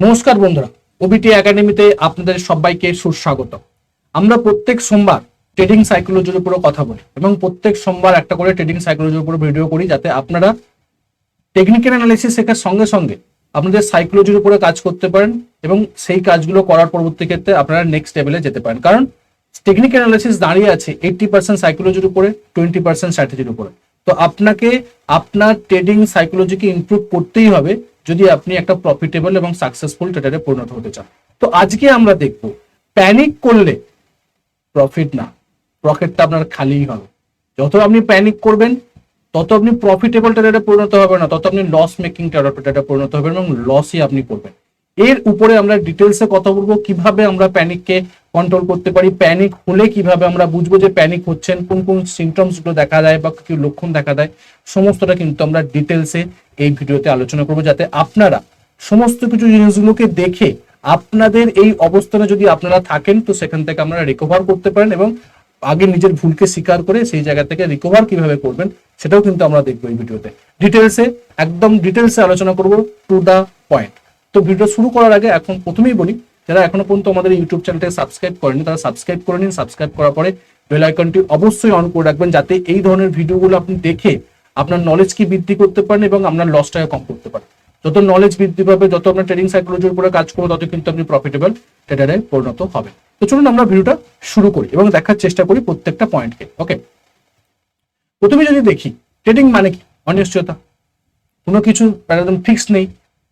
নমস্কার বন্ধুরা ওবিটি একাডেমিতে আপনাদের সবাইকে সুস্বাগত। আমরা প্রত্যেক সোমবার ট্রেডিং সাইকোলজির উপরে কথা বলি এবং প্রত্যেক সোমবার একটা করে ট্রেডিং সাইকোলজির উপরে ভিডিও করি যাতে আপনারা টেকনিক্যাল অ্যানালিসিস শেখার সঙ্গে সঙ্গে আপনাদের সাইকোলজির উপরে কাজ করতে পারেন এবং সেই কাজগুলো করার পরবর্তী ক্ষেত্রে আপনারা নেক্সট লেভেলে যেতে পারেন। কারণ টেকনিক্যাল অ্যানালিসিস দাঁড়িয়ে আছে এইটটি পার্সেন্ট সাইকোলজির উপরে টোয়েন্টি পার্সেন্ট স্ট্র্যাটেজির উপরে। তো আপনাকে আপনার ট্রেডিং সাইকোলজিকে ইম্প্রুভ করতেই হবে যদি আপনি একটা প্রফিটেবল এবং সাকসেসফুল ট্রেডারে পরিণত হতে চান। তো আজকে আমরা দেখব প্যানিক করলে প্রফিট না প্রফিটটা আপনার খালিই হবে। যত আপনি প্যানিক করবেন, তত আপনি প্রফিটেবল ট্রেডারে পরিণত হবে না, তত আপনি লস মেকিং ট্রেডারে পরিণত হবেন এবং লসই আপনি করবেন। এর উপরে আমরা ডিটেলসে কথা বলব, কীভাবে আমরা প্যানিককে কন্ট্রোল করতে পারি। প্যানিক হলে কীভাবে আমরা বুঝব যে প্যানিক হচ্ছেন কোন কোন সিমটমসগুলো দেখা যায় বা কি লক্ষণ দেখা দেয়? সমস্তটা কিন্তু আমরা ডিটেলসে এই ভিডিওতে আলোচনা করব যাতে আপনারা সমস্ত কিছু জিনিসগুলোকে দেখে আপনাদের এই অবস্থানে যদি আপনারা থাকেন, তো সেখান থেকে আপনারা রিকভার করতে পারেন এবং আগে নিজের ভুলকে স্বীকার করে সেই জায়গা থেকে রিকভার কীভাবে করবেন, সেটাও কিন্তু আমরা দেখব এই ভিডিওতে। ডিটেলসে একদম ডিটেলসে আলোচনা করব টু দা পয়েন্ট তো ভিডিও শুরু করার আগে এখন প্রথমেই বলি যারা এখনও পর্যন্ত আমাদের ইউটিউব চ্যানেলটা সাবস্ক্রাইব করেনি তারা সাবস্ক্রাইব করে নিন। সাবস্ক্রাইব করার পরে বেল আইকনটি অবশ্যই অন করে রাখবেন যাতে এই ধরনের ভিডিওগুলো আপনি দেখে আপনার নলেজ কি বৃদ্ধি করতে পারেন এবং আপনার লসটাকে কম করতে পারেন। যত নলেজ বৃদ্ধি পাবে, যত আপনার ট্রেডিং সাইকোলজির উপরে কাজ করব, তত কিন্তু আপনি প্রফিটেবল ট্রেডারে পরিণত হবে তো চলুন আমরা ভিডিওটা শুরু করি এবং দেখার চেষ্টা করি প্রত্যেকটা পয়েন্টকে ওকে প্রথমে যদি দেখি ট্রেডিং মানে কি? অনিশ্চয়তা। কোনো কিছু একদম ফিক্স নেই।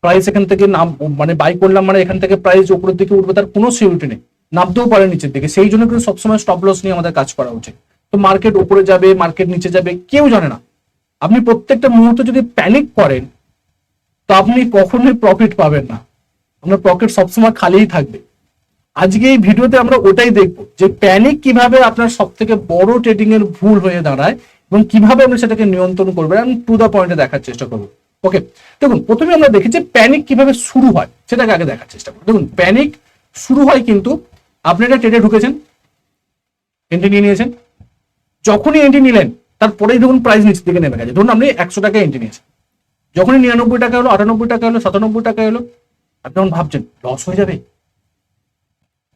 প্রাইস এখান থেকে নাম মানে বাই করলাম মানে এখান থেকে প্রাইস উপরের দিকে উঠবে, তার কোনো সিউরিটি নেই। নামতেও পারে নিচের দিকে। সেই জন্য কিন্তু সবসময় স্টপ লস নিয়ে আমাদের কাজ করা উচিত। তো মার্কেট উপরে যাবে মার্কেট নিচে যাবে, কেউ জানে না। আপনি প্রত্যেকটা মুহূর্তে যদি প্যানিক করেন, তো আপনি কখনোই প্রফিট পাবেন না। আপনার পকেট সবসময় খালিই থাকবে। আজকে এই ভিডিওতে আমরা ওটাই দেখব যে প্যানিক কীভাবে আপনার সব থেকে বড় ট্রেডিং এর ভুল হয়ে দাঁড়ায় এবং কীভাবে আপনি সেটাকে নিয়ন্ত্রণ করবেন। আমি টু দা পয়েন্টে দেখার চেষ্টা করব। ওকে দেখুন, প্রথমে আমরা দেখি যে প্যানিক কীভাবে শুরু হয়, সেটাকে আগে দেখার চেষ্টা করব। দেখুন প্যানিক শুরু হয় কিন্তু আপনি একটা ট্রেডে ঢুকেছেন এন্ট্রি নিয়ে নিয়েছেন। যখনই এন্ট্রি নিলেন, তারপরেই দেখুন প্রাইস নিচের দিকে নেমে গেছে। ধরুন আপনি একশো টাকা এন্ট্রি নিয়েছেন। যখনই নিরানব্বই টাকা হলো আটানব্বই টাকা হলো সাতানব্বই টাকা হলো আপনি তখন ভাবছেন লস হয়ে যাবে?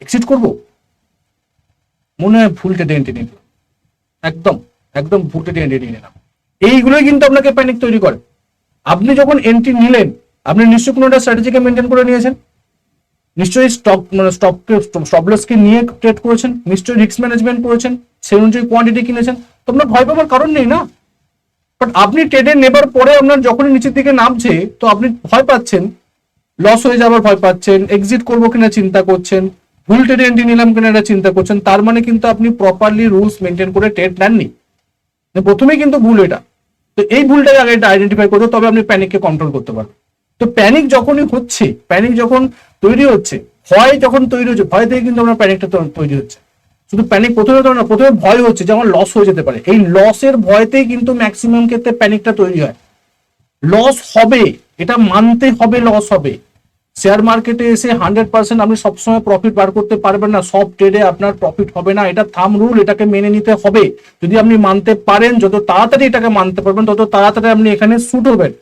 এক্সিট করব? মনে হয় ভুল টেটে এন্ট্রি নিল একদম একদম ভুল টেটে এন্ট্রি নিয়ে নিলাম। এইগুলোই কিন্তু আপনাকে প্যানিক তৈরি করে। আপনি যখন এন্ট্রি নিলেন, আপনি নিশ্চয়ই কোনো একটা স্ট্র্যাটেজিকে মেনটেন করে নিয়েছেন? নিশ্চয়ই স্টক মানে স্টককে স্টপ লসকে নিয়ে ট্রেড করেছেন, নিশ্চয়ই রিস্ক ম্যানেজমেন্ট করেছেন, সেই অনুযায়ী কোয়ান্টিটি কিনেছেন। তো আপনার ভয় পাবার কারণ নেই না? বাট আপনি ট্রেডে নেবার পরে আপনার যখনই নিচের দিকে নামছে, তো আপনি ভয় পাচ্ছেন লস হয়ে যাবার ভয় পাচ্ছেন এক্সিট করব কিনা চিন্তা করছেন, ভুল ট্রেডে এন্ট্রি নিলাম কিনা এটা চিন্তা করছেন, তার মানে কিন্তু আপনি প্রপারলি রুলস মেনটেন করে ট্রেড নেননি। প্রথমেই কিন্তু ভুল এটা। তো এই ভুলটাকে আগে আইডেন্টিফাই করতে তবে আপনি প্যানিককে কন্ট্রোল করতে পারবেন। তো প্যানিক যখনই হচ্ছে প্যানিক যখন তৈরি হচ্ছে, ভয় যখন তৈরি হচ্ছে, ভয় থেকে কিন্তু আপনার প্যানিকটা তৈরি হচ্ছে। শুধু প্যানিক প্রথমে তো না, প্রথমে ভয় হচ্ছে যে আমার লস হয়ে যেতে পারে। এই লসের ভয়তেই কিন্তু ম্যাক্সিমাম ক্ষেত্রে প্যানিকটা তৈরি হয়। লস হবে, এটা মানতে হবে লস হবে। শেয়ার মার্কেটে এসে হান্ড্রেড পার্সেন্ট আপনি সবসময় প্রফিট বার করতে পারবেন না। সব ট্রেডে আপনার প্রফিট হবে না। এটা থাম রুল এটাকে মেনে নিতে হবে। যদি আপনি মানতে পারেন, যত তাড়াতাড়ি এটাকে মানতে পারবেন, তত তাড়াতাড়ি আপনি এখানে শুট হবেন।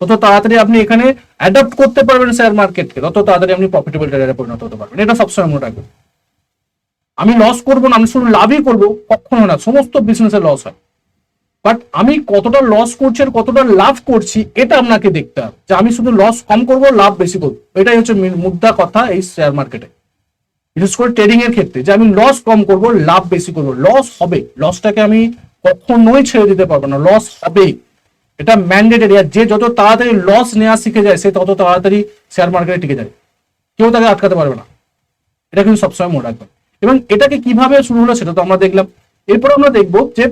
তত তাড়াতাড়ি আপনি এখানে অ্যাডাপ্ট করতে পারবেন শেয়ার মার্কেটকে তত তাড়াতাড়ি আপনি প্রফিটেবল ট্রেডারে পরিণত হতে পারবেন। এটা সবসময় মনে রাখবেন। আমি লস করব না, আমি শুধু লাভই করব, কখনো না। সমস্ত বিজনেসে লস হয়। বাট আমি কতটা লস করছি আর কতটা লাভ করছি, এটা আপনাকে দেখতে হবে। যে আমি শুধু লস কম করব, লাভ বেশি করব। এটাই হচ্ছে মুদ্রা কথা এই শেয়ার মার্কেটে বিশেষ করে ট্রেডিং এর ক্ষেত্রে। যে আমি লস কম করব, লাভ বেশি করব। লস হবে। লসটাকে আমি কখনোই ছেড়ে দিতে পারব না। লস হবে। এটা ম্যান্ডেটেড আর যে যত তাড়াতাড়ি লস নেওয়া শিখে যায়, সে তত তাড়াতাড়ি শেয়ার মার্কেটে টিকে যায়। কেউ তাকে আটকাতে পারবে না। এটা কিন্তু সবসময় মনে রাখবেন। এবং এটাকে কীভাবে শুরু হলো, সেটা তো আমরা দেখলাম। এরপর আমরা দেখব যে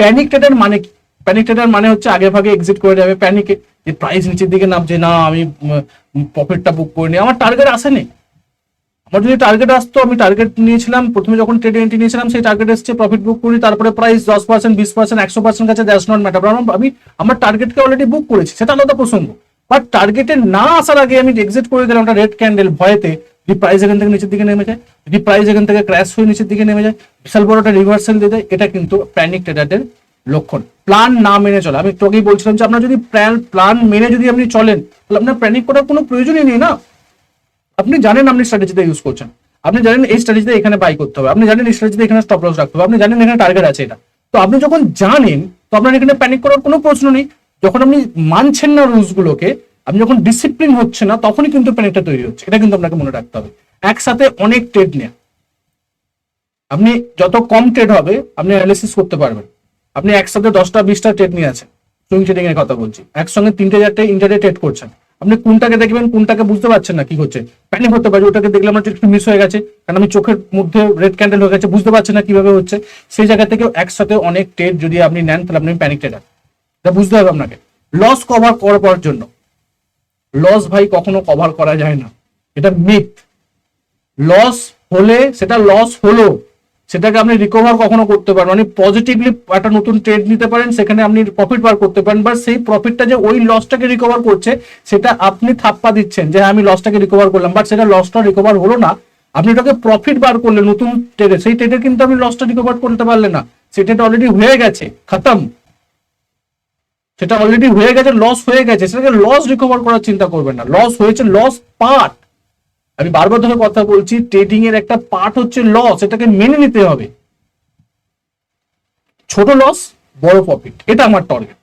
প্যানিক ট্রেডার মানে কি? প্যানিক ট্রেডার মানে হচ্ছে আগে ভাগে এক্সিট করে যাবে। প্যানিকে যে প্রাইস নিচের দিকে নামছে না, আমি প্রফিটটা বুক করে নিই আমার টার্গেট আসেনি। আমার যদি টার্গেট আসতো, আমি টার্গেট নিয়েছিলাম। প্রথমে যখন ট্রেড এন্ট্রি নিয়েছিলাম, সেই টার্গেট এসছে প্রফিট বুক করি তারপরে প্রাইস দশ পার্সেন্ট বিশ পার্সেন্ট একশো পার্সেন্ট কাছে দ্যাটস নট ম্যাটার আমি আমার টার্গেটকে অলরেডি বুক করেছি। সেটা আলাদা প্রসঙ্গ। বাট টার্গেটে না আসার আগে আমি এক্সিট করে দিলাম একটা রেড ক্যান্ডেল ভয়েতে। প্রাইস এখান থেকে নিচের দিকে নেমে যায়। যদি প্রাইস এখান থেকে ক্র্যাশ হয়ে নিচের দিকে নেমে যায়। বিশাল বড় একটা রিভার্সাল দিয়ে দেয়। এটা কিন্তু প্যানিক ট্রেডারদের লক্ষণ। প্ল্যান না মেনে চলে। আমি তোকেই বলছিলাম যে আপনার যদি প্ল্যান প্ল্যান মেনে যদি আপনি চলেন, তাহলে আপনার প্যানিক করার কোনো প্রয়োজনই নেই না। আপনি জানেন আপনি স্ট্র্যাটেজিতে ইউজ করছেন। আপনি জানেন এই স্ট্র্যাটেজিতে এখানে বাই করতে হবে। আপনি জানেন এই স্ট্র্যাটেজিতে এখানে স্টপ লস রাখতে হবে। আপনি জানেন এখানে টার্গেট আছে এটা। তো আপনি যখন জানেন, তো আপনার এখানে প্যানিক করার কোনো প্রশ্ন নেই। যখন আপনি মানছেন না রুলস গুলোকে, আপনি যখন ডিসিপ্লিন হচ্ছে না, তখনই কিন্তু প্যানিকটা তৈরি হচ্ছে। এটা কিন্তু আপনাকে মনে রাখতে হবে। একসাথে অনেক ট্রেড নেয়া আপনি যত কম ট্রেড হবে, আপনি অ্যানালিসিস করতে পারবেন। আপনি একসাথে দশটা, বিশটা ট্রেড নিয়ে আছেন। সুইং ট্রেডিং এর কথা বলছি। একসঙ্গে তিনটে, চারটে ইন্টারডে ট্রেড করছেন। আপনি কোনটাকে দেখবেন, কোনটাকে বুঝতে পারছেন না কি হচ্ছে। প্যানিক হতে পারে, ওটাকে দেখলে আমার একটু মিস হয়ে গেছে। কারণ আমি চোখের মধ্যে রেড ক্যান্ডেল হয়ে গেছে, বুঝতে পারছেন না কীভাবে হচ্ছে। সেই জায়গা থেকে একসাথে অনেক ট্রেড যদি আপনি নেন, তাহলে আপনি প্যানিক ট্রেডার এটা বুঝতে হবে আপনাকে। লস কভার করার জন্য। লস ভাই কখনো কভার করা যায় না। এটা মিথ লস হলে সেটা লস হলো। সেটাকে আপনি রিকভার কখনো করতে পারেন মানে পজিটিভলি একটা নতুন ট্রেড নিতে পারেন সেখানে আপনি প্রফিট বার করতে পারেন বা সেই প্রফিটটা যে ওই লসটাকে রিকভার করছে সেটা আপনি থাপ্পা দিচ্ছেন যে হ্যাঁ, আমি লসটাকে রিকভার করলাম বাট সেটা লসটা রিকভার হলো না। আপনি ওটাকে প্রফিট বার করলেন নতুন ট্রেডে সেই ট্রেডে কিন্তু আপনি লসটা রিকভার করতে পারলেন না। সেটা অলরেডি হয়ে গেছে। খতম। সেটা অলরেডি হয়ে গেছে লস হয়ে গেছে। সেটাকে লস রিকভার করার চিন্তা করবেন না। লস হয়েছে লস পার্ট আমি বারবার ধরে কথা বলছি ট্রেডিং এর একটা পার্ট হচ্ছে লস এটাকে মেনে নিতে হবে। ছোট লস বড় প্রফিট এটা আমার টার্গেট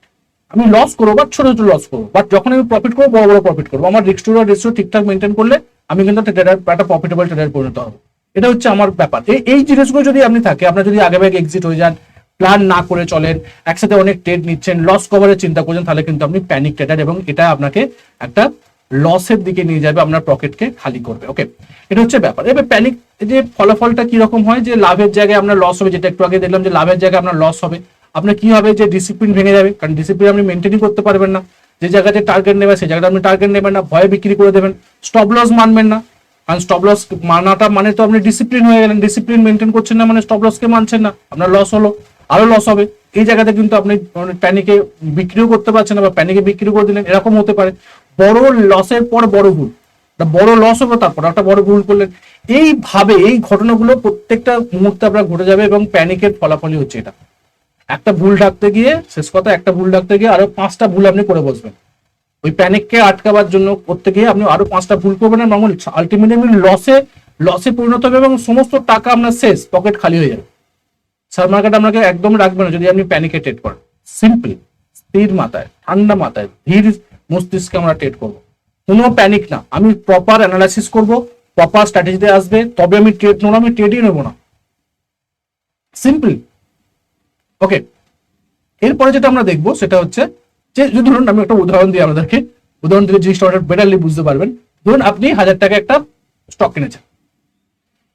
আমি লস করব বাট ছোট ছোট লস করব বাট যখন আমি প্রফিট করব, বড় বড় প্রফিট করব। আমার রিক্স টু রেশিও ঠিকঠাক মেনটেন করলে আমি কিন্তু একটা একটা প্রফিটেবল ট্রেডার পরিণত হব। এটা হচ্ছে আমার ব্যাপার। এই জিনিসগুলো যদি আপনি থাকে, আপনার যদি আগে ভাগে এক্সিট হয়ে যান প্ল্যান না করে চলেন, একসাথে অনেক ট্রেড নিচ্ছেন লস কভারের চিন্তা করছেন, তাহলে কিন্তু আপনি প্যানিক ট্রেডার এবং এটা আপনাকে একটা লসের দিকে নিয়ে যাবে, আপনার পকেটকে খালি করবে ওকে এটা হচ্ছে ব্যাপার। এবার প্যানিক যে ফলাফলটা কি রকম হয়, যে লাভের জায়গায় আপনার লস হবে, যেটা একটু আগে দেখলাম যে লাভের জায়গায় আপনার লস হবে, আপনার কি হবে? যে ডিসিপ্লিন ভেঙে যাবে, কারণ ডিসিপ্লিন আপনি মেনটেনই করতে পারবেন না। যে জায়গাতে টার্গেট নেবে সেই জায়গাটা আপনি টার্গেট নেবেন না, ভয়ে বিক্রি করে দেবেন। স্টপ লস মানবেন না, কারণ স্টপ লস মানাটা মানে তো আপনি ডিসিপ্লিন হয়ে গেলেন ডিসিপ্লিন মেনটেন করছেন না মানে স্টপ লসকে মানছেন না, আপনার লস হলো। আরও লস হবে। এই জায়গাতে কিন্তু আপনি প্যানিকে বিক্রিও করতে পারছেন না বা প্যানিকে বিক্রি করে দিলেন, এরকম হতে পারে। বড় লসের পর বড় ভুল। বড় লস হবে তারপর একটা বড় ভুল করলেন। এইভাবে এই ঘটনাগুলো প্রত্যেকটা মুহূর্তে আপনার ঘটে যাবে এবং প্যানিকের ফলাফলই হচ্ছে এটা। একটা ভুল ডাকতে গিয়ে, শেষ কথা, একটা ভুল ডাকতে গিয়ে আরও পাঁচটা ভুল আপনি করে বসবেন। ওই প্যানিককে আটকাবার জন্য করতে গিয়ে আপনি আরও পাঁচটা ভুল করবেন এবং আলটিমেটলি লসে লসে পরিণত হবে এবং সমস্ত টাকা আপনার শেষ পকেট খালি হয়ে যাবে। শেয়ার মার্কেট আপনাকে একদম রাখবে না যদি আপনি প্যানিকে ট্রেড করেন। সিম্পল স্থির মাথায়, ঠান্ডা মাথায়, ধীর মস্তিষ্কে আমরা ট্রেড কোনো প্যানিক না। আমি প্রপার অ্যানালাইসিস করব প্রপার স্ট্র্যাটেজিতে আসবে, তবে আমি ট্রেড নেব আমি ট্রেডই না। ওকে এরপরে যেটা আমরা দেখব সেটা হচ্ছে যে ধরুন আমি একটা উদাহরণ দিই আমাদেরকে। উদাহরণ দিলে জিনিসটা বেটারলি বুঝতে পারবেন। ধরুন আপনি হাজার টাকা একটা স্টক কিনেছেন।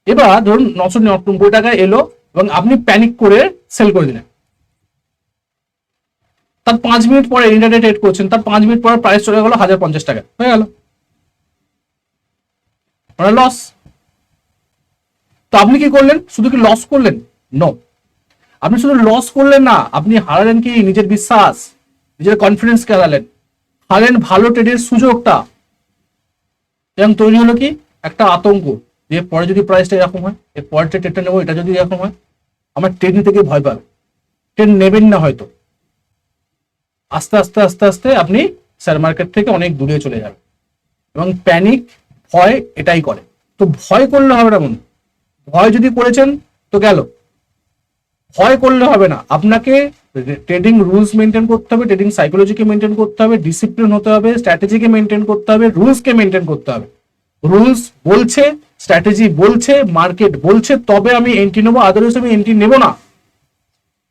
এবার ধরুন নশো নব্বই টাকা এলো এবং আপনি প্যানিক করে সেল করে দিলেন। তার পাঁচ মিনিট পরে ইন্টারনেট ট্রেড করছেন, তার পাঁচ মিনিট পরে প্রাইস চলে গেল হাজার পঞ্চাশ টাকা, হয়ে গেল। মানে লস তো আপনি কি করলেন? শুধু কি লস করলেন? নো আপনি শুধু লস করলেন না, আপনি হারালেন কি? নিজের বিশ্বাস, নিজের কনফিডেন্স হারালেন হারালেন ভালো ট্রেডের সুযোগটা। এবং তৈরি হলো কি? একটা আতঙ্ক যে পরে যদি প্রাইসটা এরকম হয়, এর পরের ট্রেডটা নেব, এটা যদি এরকম হয় আমার ট্রেড থেকে ভয় পাবে। ট্রেন নেবেন না হয়তো। আস্তে আস্তে আস্তে আস্তে আপনি শেয়ার মার্কেট থেকে অনেক দূরে চলে যাবেন। এবং প্যানিক ভয় এটাই করে। তো ভয় করলে হবে না ভয় যদি করেছেন তো গেল। ভয় করলে হবে না। আপনাকে ট্রেডিং রুলস মেনটেন করতে হবে, ট্রেডিং সাইকোলজিকে মেনটেন করতে হবে, ডিসিপ্লিন হতে হবে, স্ট্র্যাটেজিকে মেনটেন করতে হবে, রুলসকে মেনটেন করতে হবে। রুলস বলছে স্ট্র্যাটেজি বলছে, মার্কেট বলছে, তবে আমি এন্ট্রি নেব আদারওয়াইজ আমি এন্ট্রি নেব না।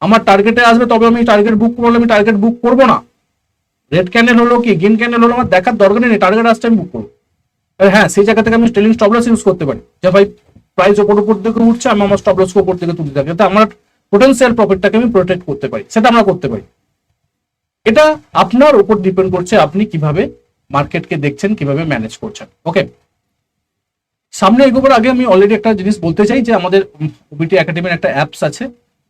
আমার টার্গেটে আসবে, তবে আমি টার্গেট বুক করলে আমি টার্গেট বুক করব না। রেড ক্যান্ডেল হলো কি গ্রিন ক্যান্ডেল হলো, আমার দেখার দরকার নেই টার্গেট আসছে আমি বুক করব। হ্যাঁ সেই জায়গা থেকে আমি স্টেলিং স্টপলস ইউজ করতে পারি। যে ভাই প্রাইস ওপর উপর থেকে উঠছে, আমি আমার স্টপলস উপর থেকে তুলতে থাকি। যাতে আমার পোটেন্সিয়াল প্রফিটটাকে আমি প্রোটেক্ট করতে পারি, সেটা আমরা করতে পারি। এটা আপনার উপর ডিপেন্ড করছে, আপনি কীভাবে মার্কেটকে দেখছেন, কীভাবে ম্যানেজ করছেন। ওকে সামনে এগোবার আগে আমি অলরেডি একটা জিনিস বলতে চাই যে আমাদের ওবিটি একাডেমির একটা অ্যাপস আছে।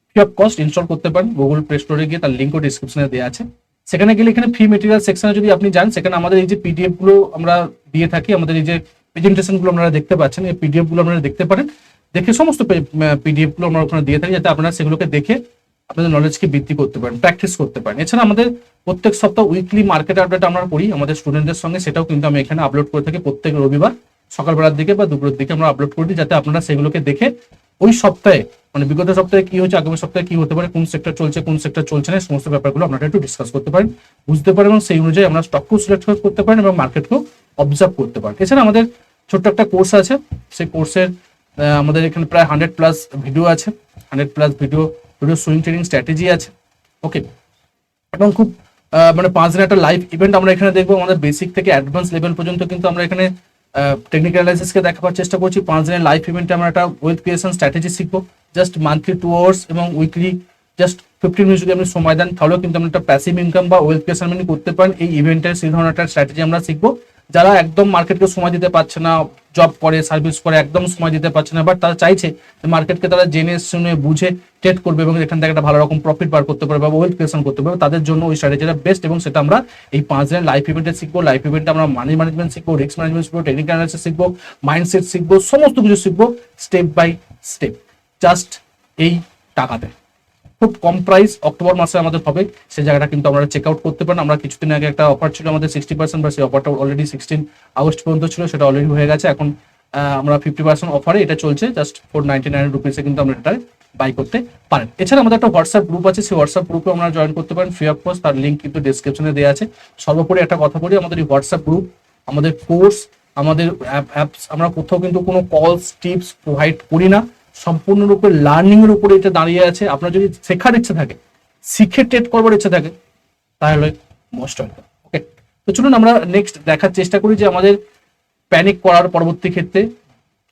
ফ্রি অফ কস্ট ইনস্টল করতে পারেন। গুগল প্লে স্টোরে গিয়ে তার লিঙ্কও ডিসক্রিপশনে দেওয়া আছে। সেখানে গেলে এখানে ফ্রি মেটেরিয়াল সেকশনে যদি আপনি যান, সেখানে আমাদের এই যে পিডিএফগুলো আমরা দিয়ে থাকি, আমাদের এই যে প্রেজেন্টেশনগুলো আপনারা দেখতে পাচ্ছেন, এই পিডিএফগুলো আপনারা দেখতে পারেন। দেখে সমস্ত পিডিএফগুলো আমরা ওখানে দিয়ে থাকি, যাতে আপনারা সেগুলোকে দেখে আপনাদের নলেজকে বৃদ্ধি করতে পারেন প্র্যাকটিস করতে পারেন। এছাড়া আমাদের প্রত্যেক সপ্তাহ উইকলি মার্কেট আপডেট আমরা করি। আমাদের স্টুডেন্টদের সঙ্গে সেটাও কিন্তু আমি এখানে আপলোড করে থাকি প্রত্যেক রবিবার। সকালবেলার দিকে বা দুপুরের দিকে আমরা আপলোড করে দিই যাতে আপনারা সেগুলোকে দেখে ওই সপ্তাহে মানে বিগত সপ্তাহে কি হচ্ছে আগামী সপ্তাহে কি হতে পারে, কোন সেক্টর চলছে, কোন সেক্টর চলছে না সমস্ত ব্যাপারগুলো আপনারা একটু ডিসকাস করতে পারেন, বুঝতে পারেন এবং সেই অনুযায়ী আমরা স্টককেও সিলেক্ট করতে পারেন এবং মার্কেটকেও অবজার্ভ করতে পারেন। এছাড়া আমাদের ছোট্ট একটা কোর্স আছে, সেই কোর্সের আমাদের এখানে প্রায় হান্ড্রেড প্লাস ভিডিও আছে hundred plus video video swing training strategy আছে ওকে এবং খুব মানে পাঁচ দিনের একটা লাইভ ইভেন্ট আমরা এখানে দেখব, আমাদের বেসিক থেকে অ্যাডভান্স লেভেল পর্যন্ত কিন্তু আমরা এখানে টেকনিক্যাল অ্যানালাইসিসকে দেখাবার চেষ্টা করছি। পাঁচ দিনের লাইভ ইভেন্টে আমরা একটা ওয়েলথ ক্রিয়েশন স্ট্র্যাটেজি শিখব। জাস্ট মান্থলি টু আওয়ার্স এবং উইকলি জাস্ট ফিফটিন মিনিট যদি আপনি সময় দেন, তাহলেও কিন্তু আপনি একটা প্যাসিভ ইনকাম বা ওয়েলথ ক্রিয়েশন আপনি করতে পারেন। এই ইভেন্টের সেই ধরনের একটা স্ট্র্যাটেজি আমরা শিখব। যারা একদম মার্কেটকে সময় দিতে পারছে না জব করে সার্ভিস করে, একদম সময় দিতে পারছে না বাট তারা চাইছে যে মার্কেটকে তারা জেনে শুনে বুঝে ট্রেড করবে এবং এখান থেকে একটা ভালো রকম প্রফিট বার করতে পারবে বা ওয়েলথ ক্রিয়েশন করতে পারবে। তাদের জন্য ওই স্ট্র্যাটেজিটা বেস্ট এবং সেটা আমরা এই পাঁচ দিনের লাইফ ইভেন্টে শিখব। লাইফ ইভেন্টে আমরা মানি ম্যানেজমেন্ট শিখব রিস্ক ম্যানেজমেন্ট শিখব টেকনিক্যাল অ্যানালিসিস শিখব মাইন্ডসেট শিখব, সমস্ত কিছু শিখব স্টেপ বাই স্টেপ জাস্ট এই টাকাতে। খুব কম প্রাইস অক্টোবর মাসে আমাদের হবে। সেই জায়গাটা কিন্তু আমরা চেক আউট করতে পারেন। আমরা কিছুদিন আগে একটা অফার ছিল আমাদের সিক্সটি পার্সেন্ট বা সেই অফারটা অলরেডি সিক্সটিন আগস্ট পর্যন্ত ছিল, সেটা অলরেডি হয়ে গেছে। এখন আমরা ফিফটি পার্সেন্ট অফারে এটা চলছে। জাস্ট ফোর নাইনটি নাইন রুপিসে কিন্তু আমরা এটা বাই করতে পারেন। এছাড়া আমাদের একটা হোয়াটসঅ্যাপ গ্রুপ আছে। সেই হোয়াটসঅ্যাপ গ্রুপে আমরা জয়েন করতে পারেন। ফ্রি অফ কস্ট তার লিঙ্ক কিন্তু ডিসক্রিপশনে দেওয়া আছে। সর্বোপরি একটা কথা বলি, আমাদের এই হোয়াটসঅ্যাপ গ্রুপ আমাদের কোর্স আমাদের অ্যাপস আমরা কোথাও কিন্তু কোনো কলস টিপস প্রোভাইড করি না। সম্পূর্ণরূপে লার্নিং এর উপরে এটা দাঁড়িয়ে আছে। আপনার যদি শেখার ইচ্ছে থাকে, শিখে টেট করবার ইচ্ছে থাকে, তাহলে মোস্ট ওয়েলকাম ওকে তো চলুন আমরা নেক্সট দেখার চেষ্টা করি যে আমাদের প্যানিক করার পরবর্তী ক্ষেত্রে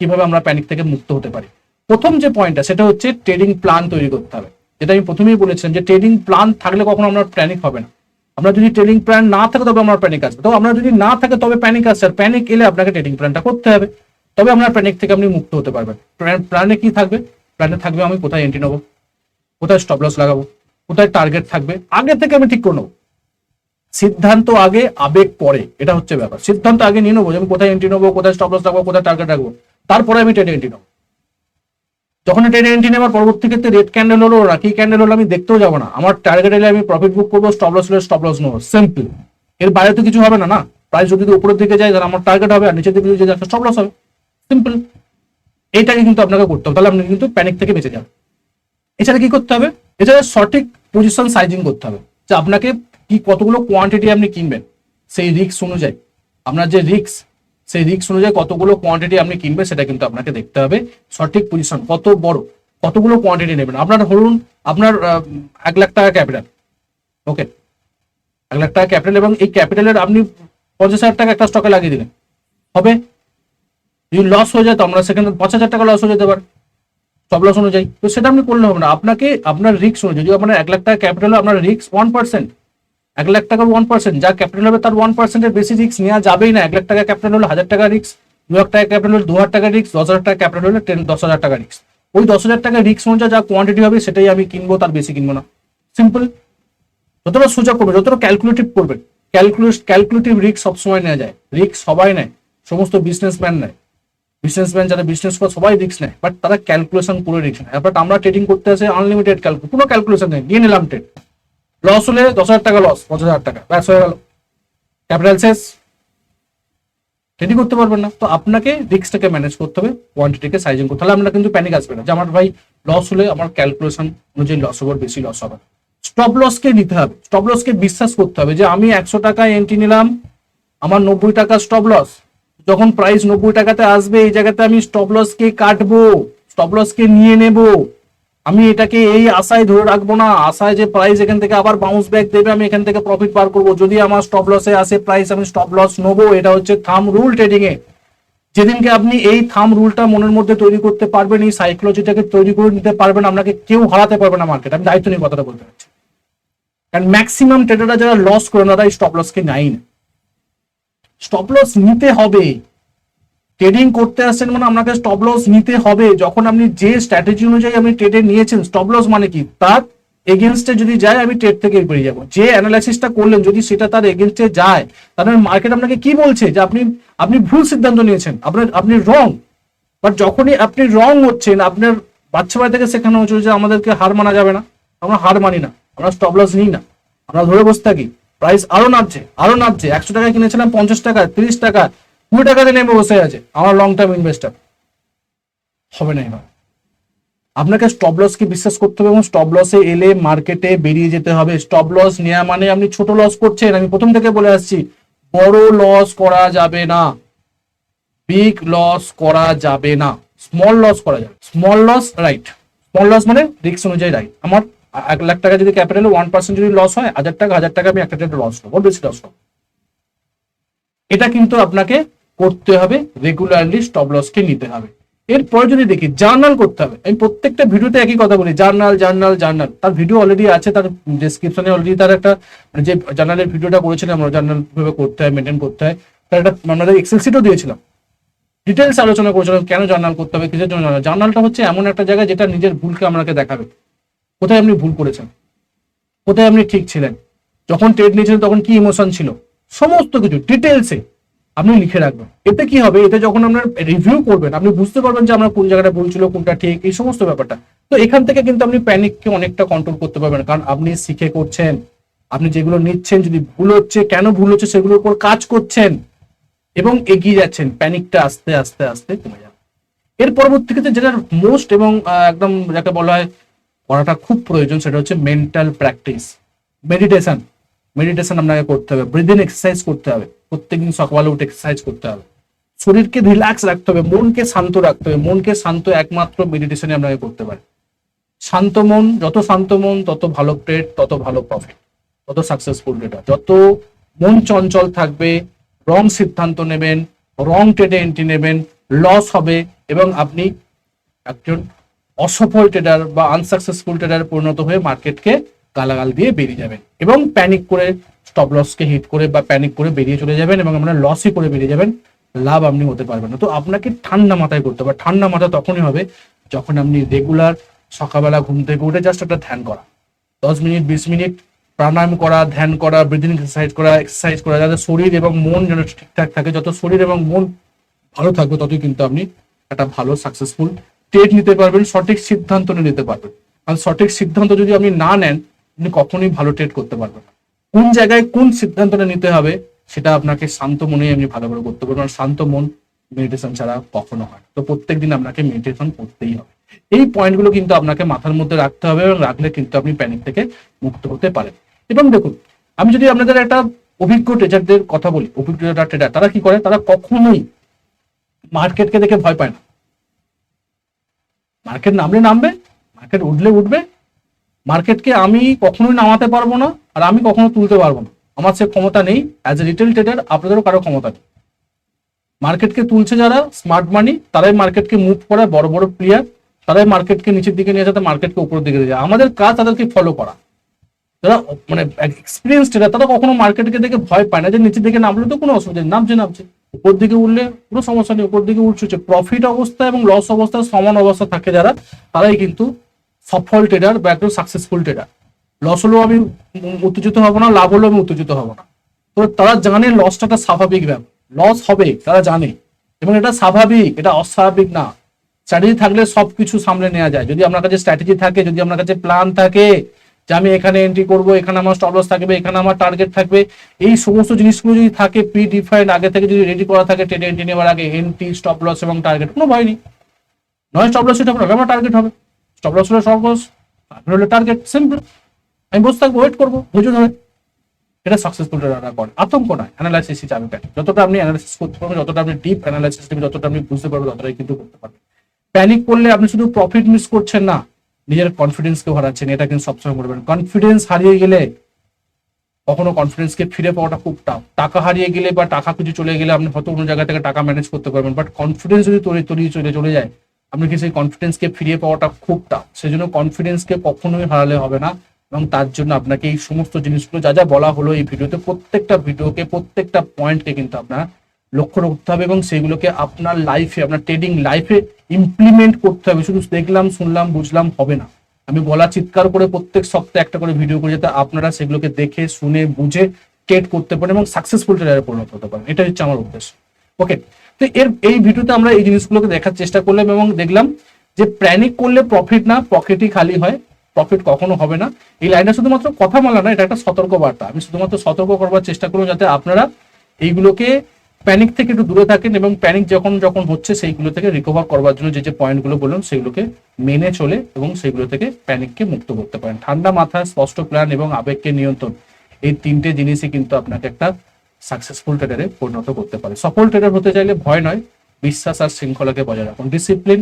কীভাবে আমরা প্যানিক থেকে মুক্ত হতে পারি। প্রথম যে পয়েন্টটা সেটা হচ্ছে ট্রেডিং প্ল্যান তৈরি করতে হবে। যেটা আমি প্রথমেই বলেছিলাম যে ট্রেডিং প্ল্যান থাকলে কখনো আমরা প্যানিক হবে না। আমরা যদি ট্রেডিং প্ল্যান না থাকে, তবে আমরা প্যানিক আসবে। তো আমরা যদি না থাকে, তবে প্যানিক আসছে। আর প্যানিক এলে আপনাকে ট্রেডিং প্ল্যানটা করতে হবে। তবে আপনার প্যানিক থেকে আপনি মুক্ত হতে পারবেন। প্ল্যানে কি থাকবে? প্ল্যানে থাকবে আমি কোথায় এন্ট্রি নেব? কোথায় স্টপ লস লাগাবো? কোথায় টার্গেট থাকবে? আগে থেকে আমি ঠিক করে নেব। সিদ্ধান্ত আগে, আবেগ পরে, এটা হচ্ছে ব্যাপার। সিদ্ধান্ত আগে নিয়ে নেব যে আমি কোথায় এন্ট্রি নেব, কোথায় স্টপ লস রাখব কোথায় টার্গেট রাখব। তারপরে আমি ট্রেডে এন্ট্রি নেব। যখন ট্রেডে এন্ট্রি নেওয়ার পরবর্তী ক্ষেত্রে রেড ক্যান্ডেল হলো কি ক্যান্ডেল হলো, আমি দেখতেও যাব না। আমার টার্গেট এলে আমি প্রফিট বুক করব স্টপ লস হলে স্টপ লস নেব। সিম্পল এর বাইরে তো কিছু হবে না না? প্রাইস যদি উপরের দিকে যায়, তাহলে আমার টার্গেট হবে, আর নিচের দিকে যদি যায় স্টপ লস হবে। সিম্পল এইটাকে কিন্তু আপনাকে করতে হবে। তাহলে আপনি কিন্তু প্যানিক থেকে বেঁচে যান এছাড়া কি করতে হবে? এছাড়া সঠিক পজিশন সাইজিং করতে হবে। যে আপনাকে কি কতগুলো কোয়ান্টিটি আপনি কিনবেন, সেই রিক্স অনুযায়ী। আপনার যে রিক্স সেই রিক্স অনুযায়ী কতগুলো কোয়ান্টিটি আপনি কিনবেন, সেটা কিন্তু আপনাকে দেখতে হবে। সঠিক পজিশন কত বড়, কতগুলো কোয়ান্টিটি নেবেন। আপনার ধরুন, আপনার এক লাখ টাকা ক্যাপিটাল ওকে এক লাখ টাকা ক্যাপিটাল এবং এই ক্যাপিটালের আপনি পঞ্চাশ হাজার টাকা একটা স্টকে লাগিয়ে দিলেন। হবে? যদি লস হয়ে যায় তো আমরা সেখানে পাঁচ হাজার টাকা লস হয়ে যেতে পারে। সব লস অনুযায়ী। তো সেটা আপনি করলে হবে না। আপনাকে, আপনার রিক্স অনুযায়ী, যদি আপনার এক লাখ টাকা ক্যাপিটাল আপনার রিক্স ওয়ান পার্সেন্ট এক লাখ টাকার ওয়ান পার্সেন্ট যা ক্যাপিটাল হবে তার ওয়ান পার্সেন্টের বেশি রিক্স নেওয়া যাবেই না। এক লাখ টাকা ক্যাপিটাল হলে হাজার টাকা রিক্স দু লাখ টাকা ক্যাপিটাল হলে দু হাজার টাকা রিক্স দশ হাজার টাকা ক্যাপিটাল হলে টেন দশ হাজার টাকা রিক্স ওই দশ হাজার টাকা রিক্স অনুযায়ী যা কোয়ান্টিটি হবে সেটাই আমি কিনবো, তার বেশি কিনবো না। সিম্পল যতটা সোজা করবে, যতটা ক্যালকুলেটিভ করবেন ক্যালকুলেট ক্যালকুলেটিভ রিক্স সবসময় নেওয়া যায়। রিক্স সবাই নেয়। সমস্ত বিজনেসম্যান নেয়। বিজনেসম্যান যারা বিজনেস করে সবাই রিক্স নেয় বাট তারা ক্যালকুলেশন করে রিক্স নেয়। বাট আমরা ট্রেডিং করতে আসে আনলিমিটেড ক্যালকুলেট কোনো ক্যালকুলেশন নেই, নিয়ে নিলাম ট্রেড লস হলে দশ হাজার টাকা লস পঞ্চাশ হাজার টাকা, ব্যাস হয়ে গেল। ক্যাপিটাল শেষ। ট্রেডিং করতে পারবেন না। তো আপনাকে রিক্সটাকে ম্যানেজ করতে হবে কোয়ান্টিটিকে সাইজিং করতে হবে। আমরা কিন্তু প্যানিক আসবে না যে, আমার ভাই লস হলে আমার ক্যালকুলেশন অনুযায়ী লস হবে বেশি লস হবে স্টপ লসকে নিতে হবে। স্টপ লসকে বিশ্বাস করতে হবে যে, আমি একশো টাকায় এন্ট্রি নিলাম, আমার নব্বই টাকা স্টপ লস যখন প্রাইস নব্বই টাকাতে আসবে, এই জায়গাতে আমি স্টপ লসকে কাটবো স্টপ লসকে নিয়ে নেব। আমি এটাকে এই আশায় ধরে রাখব না, আশায় যে প্রাইস এখান থেকে আবার বাউন্স ব্যাক দেবে, আমি এখান থেকে প্রফিট বার করব। যদি আমার স্টপ লসে আসে প্রাইস আমি স্টপ লস নেব, এটা হচ্ছে থাম রুল ট্রেডিং এ। যেদিনকে আপনি এই থাম রুলটা মনের মধ্যে তৈরি করতে পারবেন, এই সাইকোলজিটাকে তৈরি করে নিতে পারবেন, আপনাকে কেউ হারাতে পারবে না মার্কেট আমি দায়িত্ব নিয়ে কথাটা বলতে পারছি কারণ ম্যাক্সিমাম ট্রেডাররা যারা লস করে না তারা স্টপ লসকে নাই না। স্টপ লস নিতে হবে। ট্রেডিং করতে আসছেন মানে আপনাকে স্টপ লস নিতে হবে। যখন আপনি যে স্ট্র্যাটেজি অনুযায়ী আপনি ট্রেডে নিয়েছেন স্টপ লস মানে কি? তার এগেনস্টে যদি যায়, আমি ট্রেড থেকে বেরিয়ে যাব। যে অ্যানালাইসিসটা করলেন, যদি সেটা তার এগেনস্টে যায়, তাহলে মার্কেট আপনাকে কি বলছে? যে আপনি আপনি ভুল সিদ্ধান্ত নিয়েছেন, আপনার, আপনি রং বাট যখনই আপনি রং হচ্ছেন, আপনার বাচ্চা বাড়ি থেকে শেখানো হচ্ছে যে আমাদেরকে হার মানা যাবে না। আমরা হার মানি না, আমরা স্টপ লস নিই না। আমরা ধরে বসে থাকি। প্রাইস আরও নামছে আরও নামছে। একশো টাকায় কিনেছিলাম, পঞ্চাশ টাকা তিরিশ টাকা কুড়ি টাকাতে নেমে বসে আছে। আমার লং টার্ম ইনভেস্টার হবে না এবার। আপনাকে স্টপ লসকে বিশ্বাস করতে হবে এবং স্টপ লসে এলে মার্কেটে বেরিয়ে যেতে হবে। স্টপ লস নেওয়া মানে আপনি ছোট লস করছেন। আমি প্রথম থেকে বলে আসছি, বড় লস করা যাবে না। বিগ লস করা যাবে না। স্মল লস করা যাবে। Small loss right small loss মানে রিস্ক অনুযায়ী রাইট আমার এক লাখ টাকা যদি ক্যাপিটাল ওয়ান পার্সেন্ট যদি লস হয়, হাজার টাকা হাজার টাকা আমি একটা লস নেব বেশি লস হব এটা কিন্তু আপনাকে করতে হবে রেগুলারলি স্টপ লসকে নিতে হবে। এরপরে যদি দেখি জার্নাল করতে হবে। আমি প্রত্যেকটা ভিডিওতে একই কথা বলি জার্নাল জার্নাল জার্নাল তার ভিডিও অলরেডি আছে, তার ডেসক্রিপশনে অলরেডি তার একটা মানে যে জার্নালের ভিডিওটা করেছিলাম আমরা জার্নাল কীভাবে করতে হয় মেনটেন করতে হয়, তার একটা আমাদের এক্সেল সিটও দিয়েছিলাম। ডিটেলস আলোচনা করেছিলাম, কেন জার্নাল করতে হবে, কিসের জন্য জার্নালটা হচ্ছে এমন একটা জায়গা যেটা নিজের ভুলকে আপনাকে দেখাবে। কোথায় আপনি ভুল করেছেন? কোথায় আপনি ঠিক ছিলেন? যখন ট্রেড নিয়েছিলেন, তখন কি ইমোশন ছিল? সমস্ত কিছু ডিটেলসে আপনি লিখে রাখবেন। এতে কি হবে? এতে যখন আপনার রিভিউ করবেন, আপনি বুঝতে পারবেন যে আমরা কোন জায়গাটা ভুল ছিল, কোনটা ঠিক, এই সমস্ত ব্যাপারটা। তো এখান থেকে কিন্তু আপনি প্যানিককে অনেকটা কন্ট্রোল করতে পারবেন। কারণ আপনি শিখে করছেন। আপনি যেগুলো নিচ্ছেন, যদি ভুল হচ্ছে, কেন ভুল হচ্ছে, সেগুলোর উপর কাজ করছেন এবং এগিয়ে যাচ্ছেন। প্যানিকটা আস্তে আস্তে আস্তে কমে যাবে। এর পরবর্তী ক্ষেত্রে যেটা মোস্ট এবং একদম যাকে বলা হয় করাটা খুব প্রয়োজন, সেটা হচ্ছে মেন্টাল প্র্যাকটিস মেডিটেশন মেডিটেশন আপনাকে করতে হবে। ব্রিদিং এক্সারসাইজ করতে হবে। প্রত্যেকদিন সকালে উঠে এক্সারসাইজ করতে হবে। শরীরকে রিল্যাক্স রাখতে হবে, মনকে শান্ত রাখতে হবে। মনকে শান্ত একমাত্র মেডিটেশনে আপনাকে করতে পারে। শান্ত মন, যত শান্ত মন, তত ভালো ট্রেড তত ভালো প্রফিট তত সাকসেসফুল ট্রেডার যত মন চঞ্চল থাকবে রং সিদ্ধান্ত নেবেন রং ট্রেডে এন্ট্রি নেবেন লস হবে এবং আপনি একজন অসফল ট্রেডার বা আনসাকসেসফুল ট্রেডার পরিণত হয়ে মার্কেটকে গালাগাল দিয়ে বেরিয়ে যাবেন এবং প্যানিক করে স্টপ লসকে হিট করে বা প্যানিক করে বেরিয়ে চলে যাবেন এবং আপনার লসই করে বেরিয়ে যাবেন, লাভ আপনি হতে পারবেন না। তো আপনাকে ঠান্ডা মাথায় করতে হবে। ঠান্ডা মাথা তখনই হবে যখন আপনি রেগুলার সকালবেলা ঘুম থেকে উঠে জাস্ট একটা ধ্যান করা। দশ মিনিট, বিশ মিনিট প্রাণায়াম করা, ধ্যান করা ব্রিদিং এক্সারসাইজ করা এক্সারসাইজ করা, যাতে শরীর এবং মন যেন ঠিকঠাক থাকে, যত শরীর এবং মন ভালো থাকবে ততই কিন্তু আপনি একটা ভালো সাকসেসফুল ট্রেড নিতে পারবেন, সঠিক সিদ্ধান্ত নিতে পারবেন। কারণ সঠিক সিদ্ধান্ত যদি আপনি না নেন, আপনি কখনোই ভালো ট্রেড করতে পারবেন কোন জায়গায় কোন সিদ্ধান্তটা নিতে হবে, সেটা আপনাকে শান্ত মনে আপনি ভালো করে করতে পারবেন। আর শান্ত মন মেডিটেশন ছাড়া কখনো হয়। তো প্রত্যেকদিন আপনাকে মেডিটেশন করতেই হবে। এই পয়েন্টগুলো কিন্তু আপনাকে মাথার মধ্যে রাখতে হবে এবং রাখলে কিন্তু আপনি প্যানিক থেকে মুক্ত হতে পারেন। এবং দেখুন, আমি যদি আপনাদের একটা অভিজ্ঞ ট্রেজারদের কথা বলি, অভিজ্ঞ ট্রেডার তারা কি করে? তারা কখনোই মার্কেটকে দেখে ভয় পায় না। মার্কেট নামলে নামবে, মার্কেট উঠলে উঠবে। মার্কেটকে আমি কখনোই নামাতে পারব না আর আমি কখনো তুলতে পারব না। আমার সে ক্ষমতা নেই। অ্যাজ এ রিটেল ট্রেডার আপনাদেরও কারও ক্ষমতা নেই। মার্কেটকে তুলছে যারা স্মার্ট মানি তারাই মার্কেটকে মুভ করে, বড় বড় প্লেয়ার তারাই মার্কেটকে নিচের দিকে নিয়ে যাতে মার্কেটকে উপরের দিকে নিয়ে যায়। আমাদের কাজ তাদেরকে ফলো করা। যারা মানে এক্সপিরিয়েন্স ট্রেডার তারা কখনো মার্কেটকে দেখে ভয় পায় না যে নিচের দিকে নামলে তো কোনো অসুবিধা নামছে নামছে। উপর দিকে উঠলে কোনো সমস্যা নেই, উপর দিকে উঠছে প্রফিট অবস্থা এবং লস অবস্থা, সমান অবস্থা থাকে যারা, তারাই কিন্তু সফল ট্রেডার বা একদম সাকসেসফুল ট্রেডার লস হলেও আমি উত্তেজিত হব না, লাভ হলেও আমি উত্তেজিত হব না। তো তারা জানে লসটা একটা স্বাভাবিক ব্যাপার। লস হবে, তারা জানে। এবং এটা স্বাভাবিক, এটা অস্বাভাবিক না। স্ট্র্যাটেজি থাকলে সবকিছু সামলে নেওয়া যায়। যদি আপনার কাছে স্ট্র্যাটেজি থাকে, যদি আপনার কাছে প্ল্যান থাকে যে আমি এখানে এন্ট্রি করব, এখানে আমার স্টপ লস থাকবে, এখানে আমার টার্গেট থাকবে। এই সমস্ত জিনিসগুলো যদি থাকে প্রি ডিফাইন্ড আগে থেকে যদি রেডি করা থাকে ট্রেড এন্ট্রি নেওয়ার আগে এন্ট্রি স্টপ লস এবং টার্গেট কোনো ভয় নেই। নয় স্টপ লস এটা হবে আমার টার্গেট হবে। স্টপ লস হলে স্টপ লস টার্গেট হলে টার্গেট সিম্পল আমি বসে থাকব ওয়েট করব, বুঝুন ধরে এটা সাকসেসফুল রানা করে, আতঙ্ক নয় অ্যানালাইসিস যাবে প্যানিক যতটা আপনি অ্যানালাইসিস করতে পারবেন, যতটা আপনি ডিপ অ্যানালাইসিস নেবেন যতটা আপনি বুঝতে পারবেন, ততটাই কিন্তু করতে পারবেন। প্যানিক করলে আপনি শুধু প্রফিট মিস করছেন না নিজের কনফিডেন্সকে হারাচ্ছেন, এটা কিন্তু সবসময় করবেন কনফিডেন্স হারিয়ে গেলে কখনো কনফিডেন্সকে ফিরে পাওয়াটা খুব টাফ টাকা হারিয়ে গেলে বা টাকা কিছু চলে গেলে আপনি হয়তো অন্য জায়গা থেকে টাকা ম্যানেজ করতে পারবেন বাট কনফিডেন্স যদি তৈরি তৈরি চলে চলে যায়, আপনি কি সেই কনফিডেন্সকে ফিরিয়ে পাওয়াটা খুব টাফ সেই জন্য কনফিডেন্সকে কখনোই হারালে হবে না, এবং তার জন্য আপনাকে এই সমস্ত জিনিসগুলো যা যা বলা হলো এই ভিডিওতে প্রত্যেকটা ভিডিওকে, প্রত্যেকটা পয়েন্টকে কিন্তু আপনার লক্ষ্য রাখতে হবে এবং সেগুলোকে আপনার লাইফে আপনার ট্রেডিং লাইফে ইমপ্লিমেন্ট করতে হবে। শুধু দেখলাম, শুনলাম, বুঝলাম হবে না। আমি বলা চিৎকার করে প্রত্যেক সপ্তাহে একটা করে ভিডিও করে যাতে আপনারা সেগুলোকে দেখে, শুনে, বুঝে ট্রেড করতে পারেন এবং সাকসেসফুল ট্রেডারে পরিণত হতে পারেন। এটা হচ্ছে আমার উদ্দেশ্য। ওকে তো এর, এই ভিডিওতে আমরা এই জিনিসগুলোকে দেখার চেষ্টা করলাম এবং দেখলাম যে প্যানিক করলে প্রফিট না পকেটই খালি হয়। প্রফিট কখনো হবে না। এই লাইনটা শুধুমাত্র কথা বলা না এটা একটা সতর্ক বার্তা আমি শুধুমাত্র সতর্ক করবার চেষ্টা করব যাতে আপনারা এইগুলোকে প্যানিক থেকে একটু দূরে থাকেন এবং প্যানিক যখন যখন হচ্ছে সেইগুলো থেকে রিকভার করবার জন্য যে যে পয়েন্টগুলো বললাম সেগুলোকে মেনে চলে এবং সেগুলো থেকে প্যানিককে মুক্ত করতে পারেন। ঠান্ডা মাথা, স্পষ্ট প্ল্যান এবং আবেগকে নিয়ন্ত্রণ, এই তিনটে জিনিসই কিন্তু আপনাকে একটা সাকসেসফুল ট্রেডারে পরিণত করতে পারে। সফল ট্রেডার হতে চাইলে ভয় নয়, বিশ্বাস আর শৃঙ্খলাকে বজায় রাখুন। ডিসিপ্লিন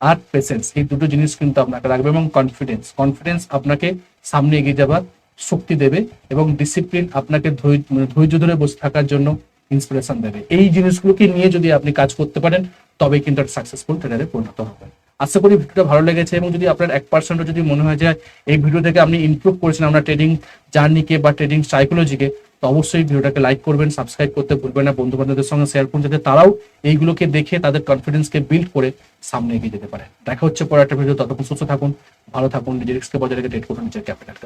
আর পেশেন্স এই দুটো জিনিস কিন্তু আপনাকে রাখবে এবং কনফিডেন্স কনফিডেন্স আপনাকে সামনে এগিয়ে যাবার শক্তি দেবে এবং ডিসিপ্লিন আপনাকে ধৈর্য ধৈর্য ধরে বসে থাকার জন্য ইন্সপিরেশন দেবে। এই জিনিসগুলোকে নিয়ে যদি আপনি কাজ করতে পারেন তবে কিন্তু একটা সাকসেসফুল ট্রেডারে পরিণত হবেন। আশা করি ভিডিওটা ভালো লেগেছে এবং যদি আপনার এক পার্সেন্টও যদি মনে হয় যে এই ভিডিও থেকে আপনি ইমপ্রুভ করেছেন আমরা ট্রেডিং জার্নিকে বা ট্রেডিং সাইকোলজিকে তো অবশ্যই ভিডিওটাকে লাইক করবেন সাবস্ক্রাইব করতে ভুলবেন না। বন্ধু বান্ধবদের সঙ্গে শেয়ার করুন, যাতে তারাও এইগুলোকে দেখে তাদের কনফিডেন্সকে বিল্ড করে সামনে এগিয়ে যেতে পারে। দেখা হচ্ছে পরে একটা ভিডিও ততক্ষণ সুস্থ থাকুন, ভালো থাকুন, নিজের রিস্ককে বজায় রেখে ট্রেড করুন, নিজের ক্যাপিটাল